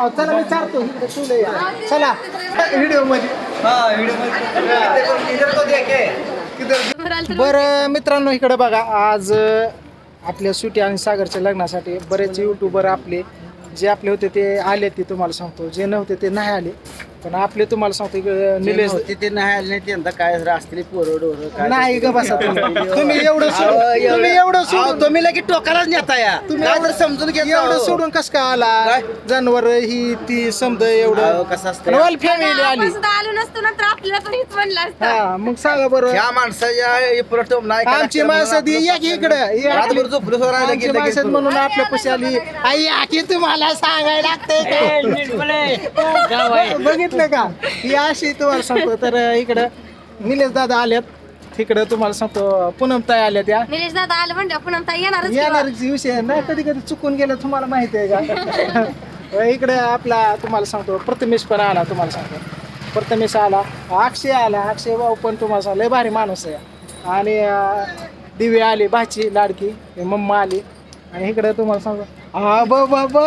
अहो, चला मी चालतो. इकडे तुला या. चला. व्हिडिओमध्ये. बरं मित्रांनो इकडे बघा आज अं, आपल्या सुटी आणि सागरच्या लग्नासाठी बरेच युट्यूबर आपले जे आपले होते ते आले ते तुम्हाला सांगतो. जे नव्हते ते नाही आले. पण आपले तुम्हाला सांगतो इकडे निलेश ते नाही आले नाही त्यांना काय असतील पोरं डोरं काय नाही ग बसा तुम्ही. तुम्ही एवढं सोडून तुम्ही एवढं सोडून तुम्ही लगेच टोकालाच नेता या तुम्ही एवढं- तर समजून घ्या एवढं सोडून कस का आला? जनावर ही ती समज एवढं. कसं असतं ऑल फॅमिली आली. आलो नसतो ना तर आपल्याला पण हेच म्हणलं असतं. हा मग सांगा बरं. ह्या माणसाच्या प्रथम नाही आमची लागतं माणसं दी या की इकडं आमची माणसं. म्हणून आपल्या पशी आली. आई या की तुम्हाला सांगायला लागतंय बघितलं का? ही अशी तुम्हाला सांगतो. तर इकडं निलेश दादा आल्यात तिकडं तुम्हाला सांगतो पूनम ताई आल्या त्या निलेश दादा आलं म्हणजे पुन्हा ताई येणारच येणार विषय. नाही कधी कधी चुकून गेलं तुम्हाला माहिती आहे का? इकडे आपला तुम्हाला सांगतो प्रथमेश पण आला तुम्हाला सांगतो. प्रथमेश आला अक्षय आला. अक्षय भाऊ पण तुम्हाला सांग लय भारी माणूस आहे. आणि अं, दिव्या आली भाची लाडकी हे मम्मा आली. आणि इकडे तुम्हाला सांगतो हा ब ब ब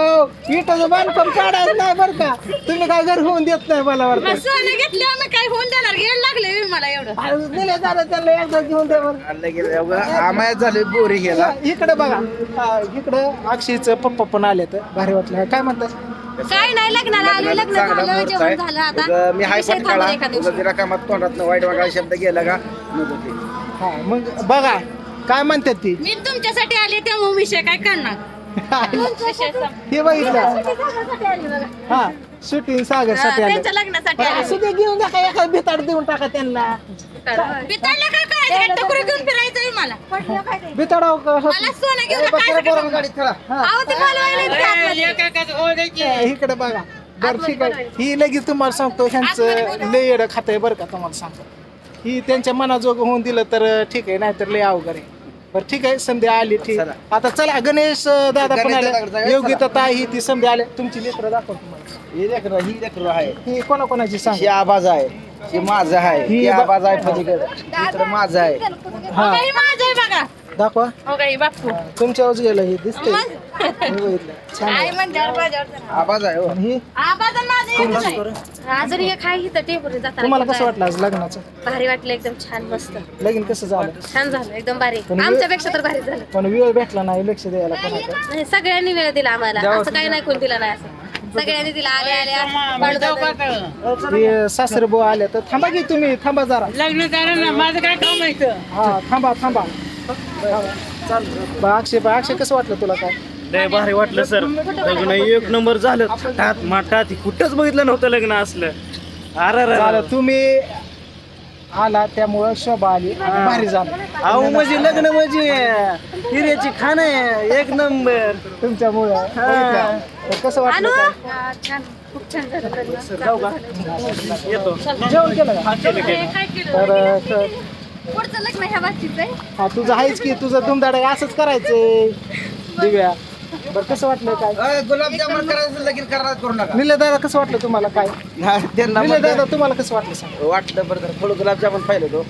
इटाचं बांधकाम काढायचं नाही बरं का. तुम्ही काय घर होऊन देत नाही मला वाटतं. सोनं घेतले आम्ही काय होऊन देणार गेड लागले मला एवढं. अरे दिले दादा एकदा घेऊन द्या बरं. आमायात झाले बोरी गेला इकडे बघा. हा, इकडं अक्षयचं पप्पा पण आले तर भारी वाटलं. काय म्हणतात काय नाही लग्नाला आलो लग्न चांगला झालं मुहूर्त जेवण आहे. झालं आता. उगा मी हाय विषय थांबला एका उगा दिवशी. जरा कामात तोंडात वाईट वागायला शब्द गेला का? नको ते. हा मग बघा काय म्हणतात ती? मी तुमच्यासाठी आले त्यामुळे विषय काय करणार. हे बघितलं. हा शूटिंग सागर हा, साठी आले त्यांच्या लग्नासाठी आले असू दे घेऊन टाका एखाद भिताड देऊन टाका त्यांना. बिताडलं काय करायचं? टकुरी घेऊन फिरायचंय मला. भिताड मला सोनं घेऊन काय बरोबर गाडीत चला. अहो ते बोलवायला इतके आतमध्ये. इकडे बघा. बरं ठीक आहे. ही लगेच तुम्हाला सांगतो ह्यांचं लय येडं खात आहे बरं का तुम्हाला सांगतो. ही त्यांच्या मनाजोग होऊन दिलं तर ठीक आहे नाहीतर लय अवघड आहे. बरं ठीक आहे संध्या आली ठीक. चला. आता चला गणेश अं, दादा पण गणेश आले दादाकडे जाऊया, योगिता ताई ही ती संध्या आले. तुमची लेकर दाखव तुम्हाला. ही लेकरं ही लेकरं आहे. ही कोणाकोणाची सांग? ही आबाज आहे. ही माझं आहे. ही ही बा- आबाज आहे पलीकडे. इकडं माझं आहे. हा. काही माझं आहे बघा. दाखवा. हो काही बापू तुमच्यावर गेलं हे दिसतंय. आहे. हो. ही? आवाज आणि माझं एकच आहे. अजून एक आहे इथं टेबल जाताना तुम्हाला कसं वाटलं आज लग्नाचं? भारी वाटलं एकदम छान मस्त. लगीन कसं झालं? छान झालं एकदम भारी. पण वेळ- आमच्यापेक्षा तर भारी झालं. पण वेळ भेटला नाही लक्ष द्यायला नाही, सगळ्यांनी वेळ दिला आम्हाला. असं काही नाही कोण दिला नाही असं. सगळ्यांनी दिला आले आले. हे सासरे बुवा आले तर थांबा की तुम्ही थांबा जरा. लग्न झालं ना माझं काय काम आहे इथं? हा थांबा थांबा. बा, अक्षय बा, अक्षय कसं वाटलं तुला काय? लय भारी वाटलं सर लग्न एक नंबर झालं. थाटात माटात कुठंच बघितलं नव्हतं लग्न असलं. अरे झालं तुम्ही आला त्यामुळं शोभा आली भारी झालं. अहो म्हणजे लग्न म्हणजे हिऱ्याची खाण आहे एक नंबर. तुमच्यामुळं. बघितलं? तर कसं वाटलं आणू? काय? छान. खूप छान झालं जाऊ का? येतो. जेवण केलं का? हे काय केलं? तर तर- पुढचं लग्न ह्या बाबतीच आहे. हा तुझं आहेच की तुझं धुमधाड असंच करायचंय. दिव्या. बरं कसं वाटलं काय? गुलाबजामुन करायचं लगीन करणार करू नका. निले दादा कसं वाटलं तुम्हाला काय? नाही, त्यांना निले म्हणलं- दादा तुम्हाला कसं वाटलं सांग? वाटलं बरं तर थोडं गुलाबजामुन पाहिलं तो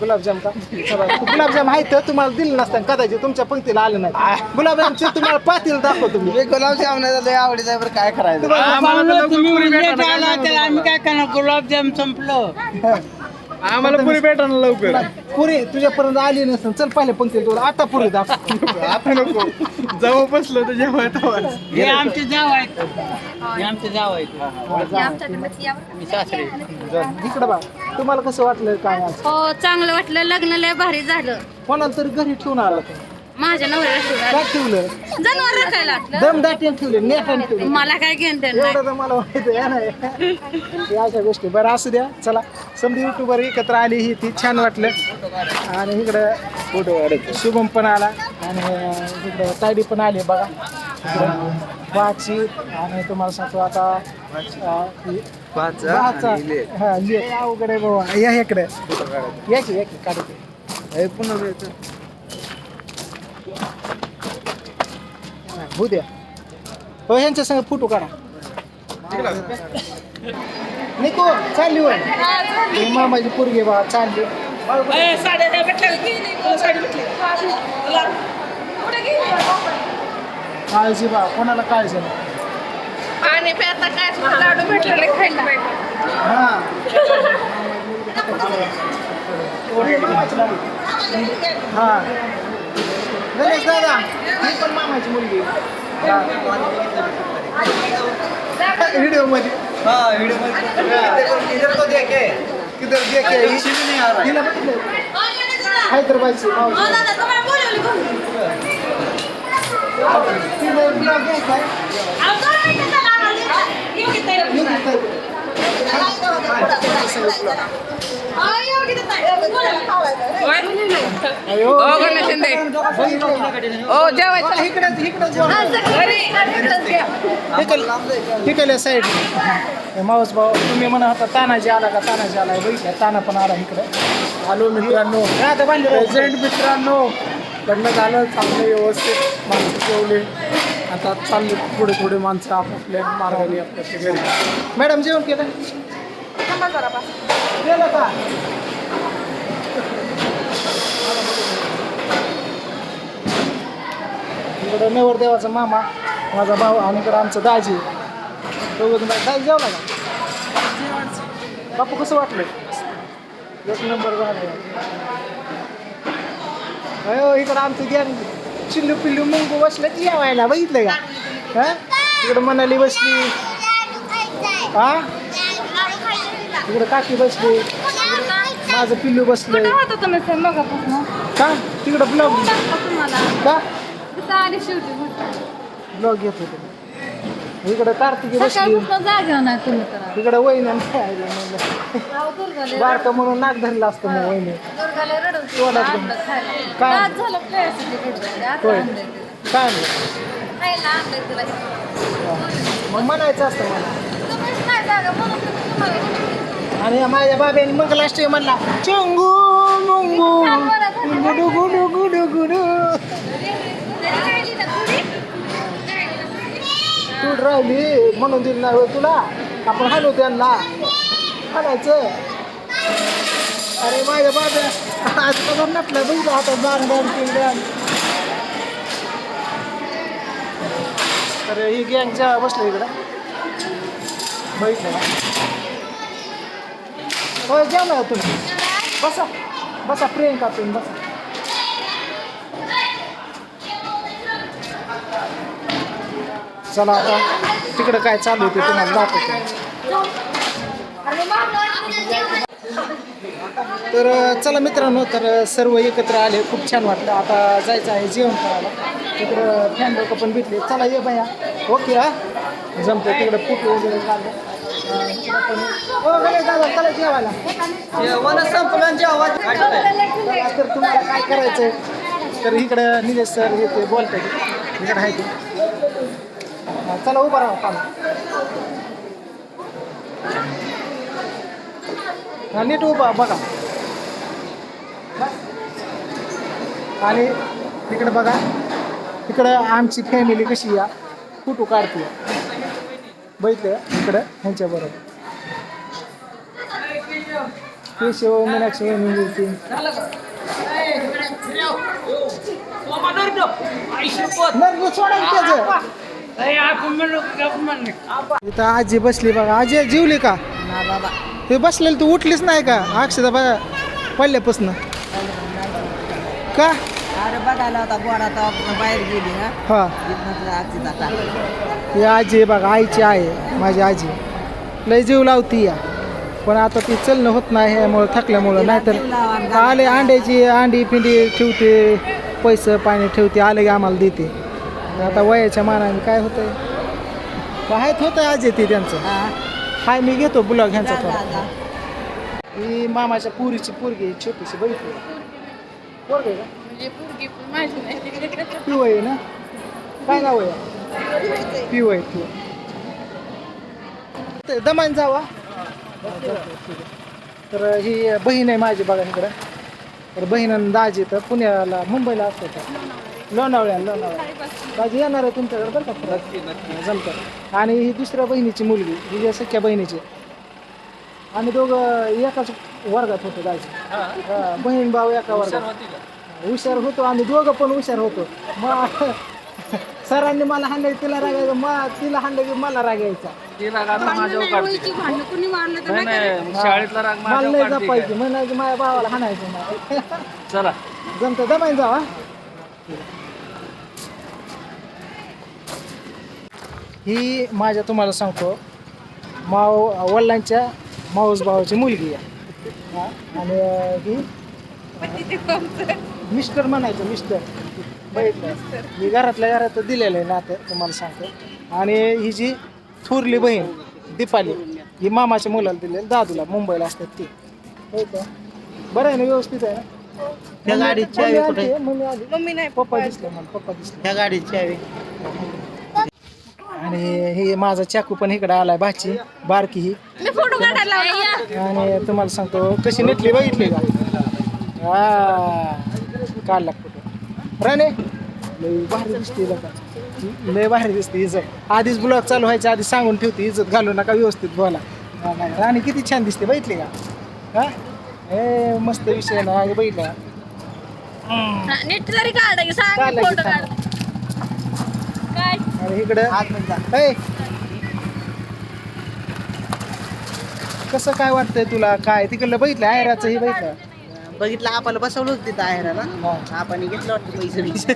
गुलाबजाम का? चला, गुलाबजाम आहे तर तुम्हाला दिलं नसतं कदाचित तुमच्या पंक्तीला आलं नाही. गुलाबजामचे तुम्हाला पातील दाखवतो मी. मी गुलाबजामुन लय आवडीचं आहे बरं काय करायचं? आम्हाला तुम्ही लेट आला तर आम्ही काय करणार? गुलाबजाम संपलं. आम्हाला पुरी भेटा ना लवकर. पुरी तुझ्यापर्यंत आली नसेल चल पहिले पंक्तीला तुला आता पुरी दाखव. आता नको. जाऊ बसलो तर जेव्हा तेव्हा हे आमचे जाव आहेत. हे आमचे जाव आहेत. हे. मी सासरे इकडं बा तुम्हाला कसं वाटलं काय? हो चांगलं वाटलं. लग्न लय भारी झालं. कोणाला तरी घरी ठेवून आला तुम्ही माझ्या नवऱ्याला ठेवलं. काय ठेवलं जनावर राखायला वाटलं दम दाटीन ठेवले नेटाने ठेवले मला काय घेऊन देणं नाही. एवढं तर मला माहिती आहे ना? या अशा गोष्टी. बरं असू द्या. चला. समधी युट्यूबर एकत्र आली ही ती छान वाटलं. आणि इकडं फोटो शुभम पण आला. आणि इकडं तायडी पण आली बघा. इकडं बाची आणि तुम्हाला सांगतो आता अं, ही हा लेक अवघड आहे बाबा या इकडे. या की या की काढते होऊ द्या. हो ह्यांच्या संग फोटो काढा. निको चालली वर ही मामाची पोरगी बा चालली. काळजी बा कोणाला काळजी नाही. पाणी प्यायचा काय सुद्धा लाडू भेटलेले खायला हा. हा. गणेश दादा ही पण मामाची मुलगी. व्हिडिओमध्ये किधर देख के हिला बघितलं हैदराबादची मावशी. तिला ब्लॉग घ्यायचा. गणेश शिंदे ओ जेवायचं इकडं इकडं साईड माऊस भाऊ तुम्ही म्हणा होता तानाजी आला का तानाजी आला बघितलं ताना पण आला इकडे आलो मित्रांनो. प्रेझेंट मित्रांनो लग्न झालं चांगलं व्यवस्थित माणसं जेवले. आता चालले पुढे पुढे माणसं आपापल्या मार्गाने आपल्या घरी. मॅडम जेवण केलं? केलं का? इकडं नवरदेवाचा मामा माझा भाऊ आणि इकडं आमचं दाजी. दोघं दाजी जेवला का? बापू कसं वाटलं एक नंबर झालं. अयो इकडं आमचं गॅन चिल्लू पिल्लू मुंगू बसलं जेवायला बघितलं का? हा? इकडं मनाली बसली. हा? इकडं काकी बसली. माझं पिल्लू बसलंय. का? तिकडं ब्लॉग का? ब्लॉग घेत होते. इकडं कार्तिकी बसली. इकडं वहिनी नाही म्हणलं. बारका म्हणून नाक धरलं असतं मग वहिनी. काय? होय. काय नाही मग म्हणायचं असतं मला. आणि माझ्या बाब्याने मंगलाष्टमी म्हणला चंगू मुंगू. गुडू गुडू गुडू गुडू. राहिली म्हणून दिली नाही होय तुला? आपण हाणू त्यांना. हाणायचं. अरे माझ्या बाब्या आज कसा नटलं बघितलं आता बाण बाण तीन बाण अरे ही गँग जेव्हा बसलं इकडं. बघितलं होय जेव ना तुम्ही. बसा. बसा प्रियंका तुम्ही बसा. चला आता तिकडं काय चालू आहे ते तुम्हाला दाखवतो. तर चला मित्रांनो तर सर्व एकत्र आले. खूप छान वाटलं. आता जायचं आहे जेवण करायला. तिकडं फॅन लोक पण भेटले. चला ये बाया. ओके हा. जमतं तिकडं फुट वगैरे दादा चला जेवायला. तर तुम्हाला काय करायचं तर इकडं निलेश सर हे ते बोलतात इकडं आहे ते. चला उभा राहा पाहा हा नीट उभा बघा. आणि तिकडे बघा. तिकडं आमची फॅमिली कशी या फोटो काढते. बघितलं इकडं ह्यांच्याबरोबर केशव मीनाक्षी वहिनी सोडा त्याचं. इथं आजी बसली बघा. आजी जेवली का? हे बसलेली तू उठलीच नाही का? अक्षदा बघा पडल्यापासून का? अरे बघायला होता गोडा बाहेर गेली ना. हा. ही आजी बघा आईची आहे माझी आजी. लय जीव लावती या. पण आता ती चलणं होत नाही ह्यामुळं थकल्यामुळं. नाहीतर आले अंड्याची अंडी पिंडी ठेवते पैसे पाणी ठेवते आले की आम्हाला देते. आता वयाच्या मानाने काय होतंय? काय होतं आजी ती त्यांचं. हाय मी घेतो ब्लॉग ह्यांचा थोडा. ही मामाच्या पुरीची पोरगी छोटीशी बघितली पोरगी आहे का? पिऊ आहे ना? काय नाव आहे? पिऊ आहे दमान जावा. तर ही बहीण आहे माझी बघा इकडं. तर बहीण आणि दाजी तर पुण्याला मुंबईला असतात. लोणावळ्याला लोणावळ्या दाजी येणार आहे तुमच्याकडे बरं का? जमतं. आणि ही दुसऱ्या बहिणीची मुलगी ही जी सख्या बहिणीची. आम्ही दोघं एकाच वर्गात होतो दाजी हा, बहीण भाऊ एका वर्गात. हुशार होतो आम्ही दोघं पण हुशार होतो. मग सरांनी मला हाणलं तिला रागायचं. मा तिला हाणलं की मला रागायचा. मला लय जपायची म्हणायचं माझ्या भावाला हाणायचं. नाही चला. जमतं जमाईन जावा ही माझ्या तुम्हाला सांगतो माव वडिलांच्या माऊस भावाची मुलगी आहे. हा, आणि ही मिस्टर म्हणायचं मिस्टर. बघितलं? मी घरातल्या घरात दिलेलं आहे नातं तुम्हाला सांगतो. आणि ही जी थोरली बहीण दीपाली ही मामाच्या मुलाला दिलेली दादूला मुंबईला असतात ती. होय का? बरं आहे ना व्यवस्थित आहे ना? त्या गाडीची चावी मम्मी कुठे नाही पप्पा दिसले मला पप्पा दिसले. त्या गाडीची चावी. आणि हे माझा चाकू पण इकडे आलाय भाची बारकी ही. मी फोटो काढायला लावला. आणि तुम्हाला सांगतो कशी नेटली बघितली का? हा काढला फोटो. राणे लय भारी दिसते बघा. लय भारी दिसते इज्जत आधीच ब्लॉग चालू व्हायच्या आधी सांगून ठेवते इज्जत घालू नका व्यवस्थित बोला. हा, नाही. राणी किती छान दिसते बघितली का? हा? ए मस्त विषय ना बघितला हा, नीट तरी काढ सांग काढला की फोटो काढ. इकडं. ए. कसं काय वाटतंय तुला? काय? तिकडलं बघितलं आयराचं हे बघितलं? बघितलं आपण बसवलं होतं तिथं आहेराला. आपण घेतलं वाटतं पैसे बिसे.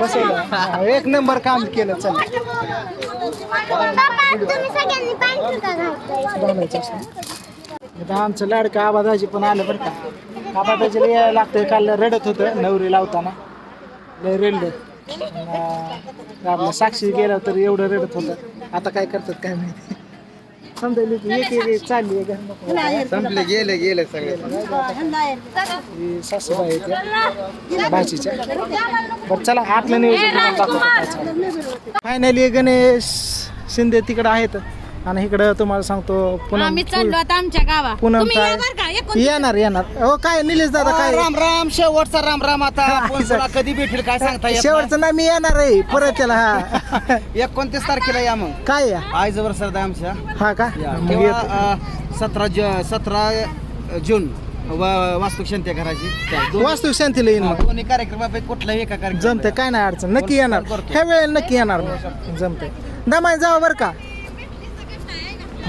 बसवलं. एक नंबर काम केलं चल. आता आमचं लाडकं आबादाजी पण आलं बरं का. आबादाजीला यायला लागतंय काल रडत होतं नवरी लावताना. लय रडलं. आपलं साक्षी गेला तर एवढं रडत होतं. आता काय करतात काय माहिती. समजायला की एक एक चालली आहे? संपले गेले गेले सगळे. ही सासूबाई आहेत भाचीच्या. बरं चला आतलं नियोजन फायनली गणेश शिंदे तिकडं आहेत. आणि इकडं तुम्हाला सांगतो पुन्हा आम्ही चाललो आता आमच्या गावा. पुन्हा तुम्ही येणार का? येणार येणार. हो काय निलेश दादा काय? राम राम शेवटचा राम राम आता. कोण तुला कधी भेटेल काय सांगता येत शेवटचं ना मी येणार आहे. परत त्याला हा. नाही. एकोणतीस तारखेला या मग. काय या? आई जवळ सरदा आमच्या. हा का? या. मग तेव्हा येतो. अं, सतरा ज सतरा जून व- वास्तू शांती घराची. त्या दोन- वास्तू शांतीला येईन मग. दोन्ही कार्यक्रमापैकी कुठलाही एका कार्यक्रम जमतंय काय नाही अडचण. नक्की येणार. ह्या वेळेला नक्की येणार मग. जमतंय. दमाय जावं बरं का?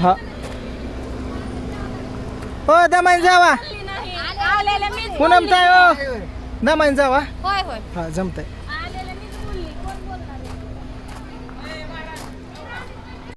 हा. हो दमाय जावा. आलेलं मी. पूनम ताय हो दमाय जावा. होय होय. हा जमतंय.